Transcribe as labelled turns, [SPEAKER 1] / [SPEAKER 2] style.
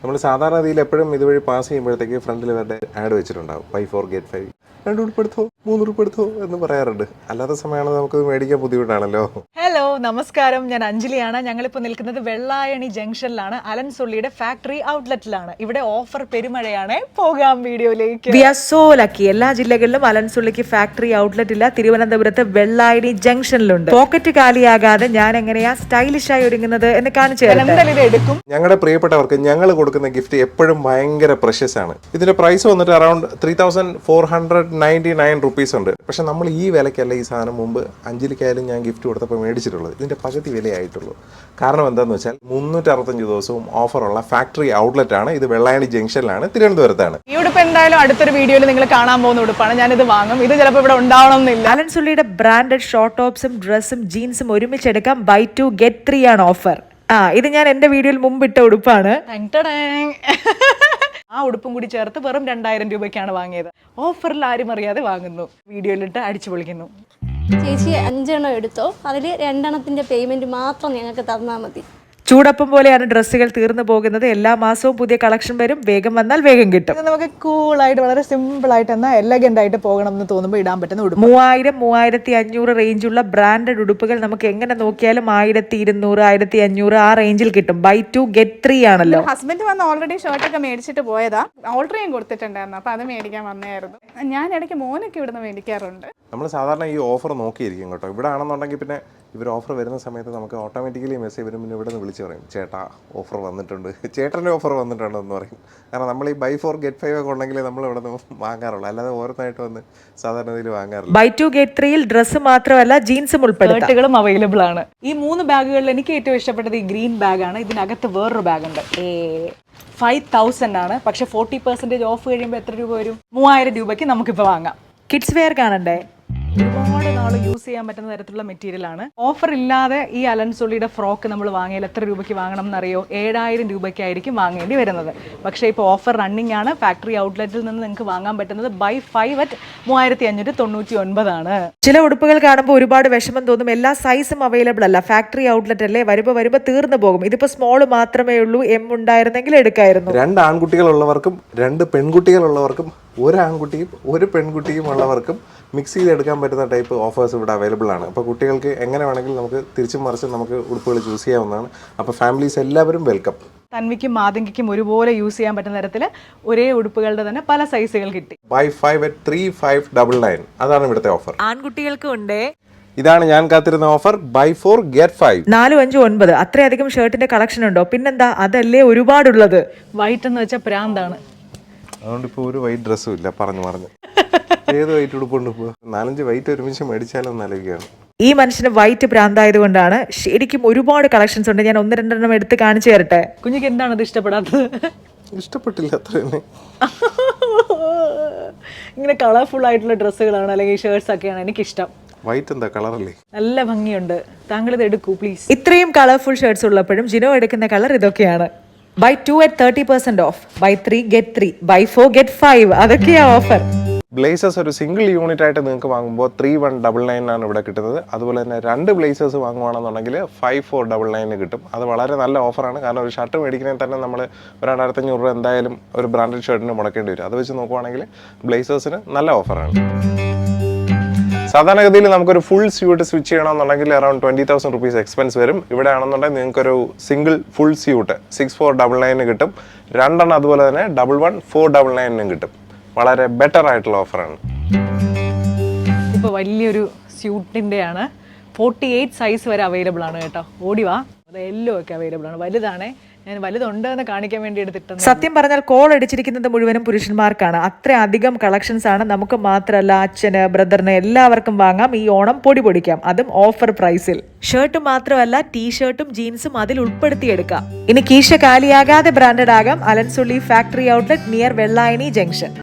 [SPEAKER 1] നമ്മൾ സാധാരണ രീതിയിൽ എപ്പോഴും ഇതുവഴി പാസ് ചെയ്യുമ്പോഴത്തേക്ക് ഫ്രണ്ടിൽ ഇവരുടെ ആഡ് വെച്ചിട്ടുണ്ടാവും. ഫൈവ് ഫോർ ഗേറ്റ് ഫൈവ് രണ്ട് ഉൾപ്പെടുത്തോ മൂന്ന് ഉൾപ്പെടുത്തോ എന്ന് പറയാറുണ്ട്. അല്ലാത്ത സമയമാണ് നമുക്ക് മേടിക്കാൻ ബുദ്ധിമുട്ടാണല്ലോ.
[SPEAKER 2] ഹലോ നമസ്കാരം. ഞാൻ അഞ്ജലിയാണ്. ഞങ്ങളിപ്പോൾ നിൽക്കുന്നത് വെള്ളായണി ജംഗ്ഷനിലാണ്. അലൻ സുള്ളിയുടെ ഫാക്ടറി ഔട്ട്ലെറ്റിലാണ്. ഇവിടെ ഓഫർ പെരുമഴയാണ്. പോകാം വീഡിയോയിലേക്ക്.
[SPEAKER 3] വി ആർ സോ ലക്കി എല്ലാ ജില്ലകളിലും അലൻ സുള്ളിക്ക് ഫാക്ടറി ഔട്ട്ലെറ്റ് ഇല്ല. തിരുവനന്തപുരത്ത് വെള്ളായണി ജംഗ്ഷനിലുണ്ട്. പോക്കറ്റ് കാലിയാകാതെ ഞാൻ എങ്ങനെയാ സ്റ്റൈലിഷ് ആയി ഒരുങ്ങുന്നത് എന്ന് കാണിച്ചു
[SPEAKER 2] ഞാൻ എന്തായാലും ഇത് എടുക്കും.
[SPEAKER 1] ഞങ്ങളുടെ പ്രിയപ്പെട്ടവർക്ക് ഞങ്ങൾ കൊടുക്കുന്ന ഗിഫ്റ്റ് എപ്പോഴും ഭയങ്കര പ്രഷ്യസ് ആണ്. ഇതിന്റെ പ്രൈസ് വന്നിട്ട് around three thousand four hundred ninety nine rupees ഉണ്ട്. പക്ഷെ നമ്മൾ ഈ വിലക്കല്ല ഈ സാധനം മുമ്പ് അഞ്ചലിക്കായാലും ഞാൻ ഗിഫ്റ്റ് കൊടുത്തപ്പോൾ മേടിച്ചിട്ടുള്ളത് ഇതിന്റെ പകുതി വിലയായിട്ടുള്ളൂ. കാരണം എന്താണെന്ന് വെച്ചാൽ മുന്നൂറ്റി അറുപത്തഞ്ച് ദിവസവും ഓഫറുള്ള ഫാക്ടറി ഔട്ട്ലെറ്റ് ആണ് ഇത് വെള്ളായണി ജംഗ്ഷനിലാണ് തിരുവനന്തപുരത്താണ്.
[SPEAKER 2] ഈ ഉടുപ്പ് എന്തായാലും അടുത്തൊരു വീഡിയോയിൽ നിങ്ങൾ കാണാൻ പോകുന്ന ഉടുപ്പാണ്. ഞാനിത് വാങ്ങും. ഇത് ചിലപ്പോൾ ഇവിടെ ഉണ്ടാവണമെന്നില്ല.
[SPEAKER 3] അലൻസുള്ളിയുടെ ബ്രാൻഡഡ് ഷോർട്ട് ടോപ്സും ഡ്രസ്സും ജീൻസും ഒരുമിച്ച് എടുക്കാം ബൈ ടു ഗെറ്റ് ത്രീ ആണ് ഓഫർ. ആ ഇത് ഞാൻ എന്റെ വീഡിയോയിൽ മുമ്പിട്ട ഉടുപ്പാണ്.
[SPEAKER 2] ആ ഉടുപ്പും കൂടി ചേർത്ത് വെറും രണ്ടായിരം രൂപയ്ക്കാണ് വാങ്ങിയത്. ഓഫറിൽ ആരും അറിയാതെ വാങ്ങുന്നു. വീഡിയോയിലിട്ട് അടിച്ചു പൊളിക്കുന്നു.
[SPEAKER 4] ചേച്ചി അഞ്ചെണ്ണം എടുത്തോ? അതിൽ രണ്ടെണ്ണത്തിന്റെ പേയ്മെന്റ് മാത്രം ഞങ്ങൾക്ക് തന്നാൽ മതി.
[SPEAKER 3] ചൂടപ്പം പോലെയാണ് ഡ്രസ്സുകൾ തീർന്നു പോകുന്നത്. എല്ലാ മാസവും പുതിയ കളക്ഷൻ വരും. വേഗം വന്നാൽ വേഗം കിട്ടും.
[SPEAKER 2] നമുക്ക് കൂളായിട്ട് വളരെ സിമ്പിൾ ആയിട്ട് എന്നാൽ എലഗന്റ് ആയിട്ട് പോകണം എന്ന് തോന്നുമ്പോൾ ഇടാൻ പറ്റുന്ന ഉടുപ്പ്.
[SPEAKER 3] മൂവായിരം മൂവായിരത്തി അഞ്ഞൂറ് റേഞ്ചുള്ള ബ്രാൻഡഡ് ഉടുപ്പുകൾ നമുക്ക് എങ്ങനെ നോക്കിയാലും ആയിരത്തി ഇരുന്നൂറ് ആയിരത്തി അഞ്ഞൂറ് ആ റേഞ്ചിൽ കിട്ടും. ബൈ ടു ഗെറ്റ് ത്രീ ആണല്ലോ.
[SPEAKER 5] ഹസ്ബൻഡ് വന്ന് ഓൾറെഡി ഷർട്ട് ഷർട്ടൊക്കെ മേടിച്ചിട്ട് പോയതാ. ഓർഡർ ചെയ്യാൻ കൊടുത്തിട്ടുണ്ടായിരുന്നു. അപ്പൊ അത് മേടിക്കാൻ വന്നായിരുന്നു ഞാൻ ഇടയ്ക്ക് മോനൊക്കെ ഇവിടുന്ന് മേടിക്കാറുണ്ട്.
[SPEAKER 1] നമ്മൾ സാധാരണ ഈ ഓഫർ നോക്കിയിരിക്കും കേട്ടോ. ഇവിടെ ആണെന്നുണ്ടെങ്കിൽ പിന്നെ ഇവർ ഓഫർ വരുന്ന സമയത്ത് നമുക്ക് ഓട്ടോമാറ്റിക്കലി മെസ്സേജ് വരും. പിന്നെ ഇവിടെ നിന്ന് വിളിച്ച് പറയും ചേട്ടാ ഓഫർ വന്നിട്ടുണ്ട്. ചേട്ടന്റെ ഓഫർ വന്നിട്ടുണ്ട് എന്ന് പറയും. കാരണം നമ്മൾ ഈ ബൈ ഫോർ ഗെറ്റ് ഫൈവ് ഒക്കെ ഉണ്ടെങ്കിൽ നമ്മൾ ഇവിടെ നിന്ന് വാങ്ങാറുള്ളൂ. അല്ലാതെ ഓരോന്നായിട്ട് വന്ന് സാധാരണ ഇതിൽ വാങ്ങാറില്ല.
[SPEAKER 3] ബൈ ടു ഗെറ്റ് ത്രീയിൽ ഡ്രസ്സ് മാത്രമല്ല ജീൻസും ഉൾപ്പെടുത്താം.
[SPEAKER 2] ഷർട്ടുകളും അവൈലബിൾ ആണ്. ഈ മൂന്ന് ബാഗുകളിൽ എനിക്ക് ഏറ്റവും ഇഷ്ടപ്പെട്ടത് ഈ ഗ്രീൻ ബാഗാണ് ഇതിനകത്ത് വേറൊരു ബാഗുണ്ട് ഏ ഫൈവ് തൗസൻഡ് ആണ്. പക്ഷെ ഫോർട്ടി പെർസെന്റേജ് ഓഫ് കഴിയുമ്പോൾ എത്ര രൂപ വരും? മൂവായിരം രൂപയ്ക്ക് നമുക്കിപ്പോൾ വാങ്ങാം.
[SPEAKER 3] കിഡ്സ് വെയർ കാണണ്ടേ?
[SPEAKER 2] you ഒരുപാട് നാൾ യൂസ് ചെയ്യാൻ പറ്റുന്ന തരത്തിലുള്ള മെറ്റീരിയൽ ആണ്. ഓഫർ ഇല്ലാതെ ഈ അലൻസോളിയുടെ ഫ്രോക്ക് നമ്മൾ വാങ്ങിയാൽ എത്ര രൂപയ്ക്ക് വാങ്ങണം എന്നറിയോ? ഏഴായിരം രൂപയ്ക്കായിരിക്കും വാങ്ങേണ്ടി വരുന്നത്. പക്ഷേ ഇപ്പോൾ ഓഫർ റണ്ണിംഗ് ആണ്. ഫാക്ടറി ഔട്ട്ലെറ്റിൽ നിന്ന് നിങ്ങൾക്ക് വാങ്ങാൻ പറ്റുന്നത് ബൈ ഫൈവ് അറ്റ് മൂവായിരത്തി അഞ്ഞൂറ്റി തൊണ്ണൂറ്റി ഒൻപതാണ്
[SPEAKER 3] ചില ഉടുപ്പുകൾ കാണുമ്പോൾ ഒരുപാട് വിഷമം തോന്നും. എല്ലാ സൈസും അവൈലബിൾ അല്ല. ഫാക്ടറി ഔട്ട്ലെറ്റ് അല്ലേ? വരുമ്പോൾ വരുമ്പോൾ തീർന്നു പോകും. ഇതിപ്പോൾ സ്മോൾ മാത്രമേ ഉള്ളൂ. എം ഉണ്ടായിരുന്നെങ്കിൽ എടുക്കായിരുന്നു.
[SPEAKER 1] രണ്ട് ആൺകുട്ടികളുള്ളവർക്കും രണ്ട് പെൺകുട്ടികളുള്ളവർക്കും ഒരു ആൺകുട്ടിയും ഒരു പെൺകുട്ടിയും ഉള്ളവർക്കും മിക്സ് ചെയ്തെടുക്കാൻ പറ്റുന്ന ടൈപ്പ് ഓഫേഴ്സ് ഇവിടെ അവൈലബിൾ ആണ്. അപ്പോൾ കുട്ടികൾക്ക് എങ്ങനെ വേണമെങ്കിലും നമുക്ക് തിരിച്ചും മറിച്ചും നമുക്ക് ഉടുപ്പുകൾ ചൂസ് ചെയ്യാവുന്നതാണ്. അപ്പോൾ ഫാമിലീസ് എല്ലാവരും വെൽക്കം
[SPEAKER 2] തന്വിക്കും മാതങ്കിക്കും ഒരുപോലെ യൂസ് ചെയ്യാൻ പറ്റുന്ന തരത്തിൽ ഒരേ ഉടുപ്പുകളുടെ തന്നെ പല സൈസുകൾ കിട്ടി.
[SPEAKER 1] Buy five at three five double nine അതാണ് ഇവിടുത്തെ ഓഫർ
[SPEAKER 3] ആൺകുട്ടികൾക്ക് ഉണ്ട്.
[SPEAKER 1] ഇതാണ് ഞാൻ കാത്തിരുന്ന offer buy four get five
[SPEAKER 3] നാലും അഞ്ചും ഒൻപത്. അത്രയധികം ഷർട്ടിന്റെ കളക്ഷൻ ഉണ്ടോ? പിന്നെന്താ? അതല്ലേ ഒരുപാടുള്ളത്.
[SPEAKER 2] വൈറ്റ് എന്ന് വെച്ചാൽ പ്രാന്താണ്.
[SPEAKER 1] അതുകൊണ്ട് ഇപ്പോൾ ഒരു വൈറ്റ് ഡ്രസ്സും ഇല്ല. പറഞ്ഞു പറഞ്ഞു. ഏത് വൈറ്റ് ഉടുപ്പുണ്ട് ഇപ്പോൾ നാലഞ്ച് വൈറ്റ് ഒരുമിച്ച് മേടിച്ചാലോ എന്ന് ആലോചിക്കുകയാണ്
[SPEAKER 3] ഈ മനുഷ്യന് വൈറ്റ് ഭ്രാന്തായത് കൊണ്ടാണ് ശരിക്കും ഒരുപാട് കളക്ഷൻസ് ഉണ്ട്. ഞാൻ ഒന്ന് രണ്ടെണ്ണം എടുത്ത് കാണിച്ചു തരട്ടെ?
[SPEAKER 2] കുഞ്ഞിക്ക് എന്താണ് അത് ഇഷ്ടപ്പെടാത്തത്?
[SPEAKER 1] ഇഷ്ടപ്പെട്ടില്ല അത്ര തന്നെ
[SPEAKER 2] ഇങ്ങനെ കളർഫുൾ ആയിട്ടുള്ള ഡ്രസ്സുകളാണ് അല്ലെങ്കിൽ ഷർട്ട്സ് ഒക്കെയാണ് എനിക്കിഷ്ടം.
[SPEAKER 1] വൈറ്റ് എന്താ? കളറല്ലേ
[SPEAKER 2] നല്ല ഭംഗിയുണ്ട്. താങ്കൾ ഇത് എടുക്കൂ പ്ലീസ്
[SPEAKER 3] ഇത്രയും കളർഫുൾ ഷർട്ട്സ് ഉള്ളപ്പോഴും ജിനോ എടുക്കുന്ന കളർ ഇതൊക്കെയാണ്. Buy two at thirty percent off buy three get three buy four get five അതൊക്കെയാ ഓഫർ
[SPEAKER 1] ബ്ലേസേഴ്സ് ഒരു സിംഗിൾ യൂണിറ്റ് ആയിട്ട് നിങ്ങൾക്ക് വാങ്ങുമ്പോൾ ത്രീ വൺ ഡബിൾ നയൻ ആണ് ഇവിടെ കിട്ടുന്നത്. അതുപോലെ തന്നെ രണ്ട് ബ്ലേസേഴ്സ് വാങ്ങുവാണെന്നുണ്ടെങ്കിൽ ഫൈവ് ഫോർ ഡബിൾ നയന് കിട്ടും. അത് വളരെ നല്ല ഓഫറാണ്. കാരണം ഒരു ഷർട്ട് മേടിക്കണമെങ്കിൽ തന്നെ നമ്മൾ ഒരു രണ്ടായിരത്തി അഞ്ഞൂറ് രൂപ എന്തായാലും ഒരു ബ്രാൻഡഡ് ഷർട്ടിന് മുടക്കേണ്ടി വരും. അത് വെച്ച് നോക്കുവാണെങ്കിൽ ബ്ലേസേഴ്സിന് നല്ല ഓഫറാണ്. സാധാരണഗതിയിൽ നമുക്കൊരു ഫുൾ സ്യൂട്ട് സ്വിച്ച് ചെയ്യണമെന്നുണ്ടെങ്കിൽ around twenty thousand rupees expense വരും. ഇവിടെ ആണെന്നുണ്ടെങ്കിൽ നിങ്ങൾക്കൊരു single full suit six four double nine കിട്ടും. രണ്ടെണ്ണം അതുപോലെ തന്നെ ഡബിൾ വൺ ഫോർ ഡബിൾ നയനും കിട്ടും. വളരെ ബെറ്റർ ആയിട്ടുള്ള ഓഫറാണ്
[SPEAKER 2] ഇപ്പോൾ വലിയൊരു സ്യൂട്ടിന്റെ ആണ് ഫോർട്ടി എയ്റ്റ് സൈസ് വരെ അവൈലബിൾ ആണ് കേട്ടോ. ഓടിവാ അത് എല്ലോ ഒക്കെ അവൈലബിൾ ആണ്. വലുതാണേ. ഞാൻ വലുതുണ്ട് എന്ന് കാണിക്കാൻ വേണ്ടി എടുത്തിട്ടുണ്ട്
[SPEAKER 3] സത്യം പറഞ്ഞാൽ കോൾ അടിച്ചിരിക്കുന്നത് മുഴുവനും പുരുഷന്മാർക്കാണ്. അത്ര അധികം കളക്ഷൻസ് ആണ്. നമുക്ക് മാത്രമല്ല അച്ഛന് ബ്രദറിന് എല്ലാവർക്കും വാങ്ങാം. ഈ ഓണം പൊടി പൊടിക്കാം. അതും ഓഫർ പ്രൈസിൽ ഷർട്ട് മാത്രമല്ല ടീഷർട്ടും ജീൻസും അതിൽ ഉൾപ്പെടുത്തിയെടുക്കാം. ഇനി കീശ കാലിയാകാതെ ബ്രാൻഡഡ് ആകാം. Allen Solly factory outlet near Vellayani junction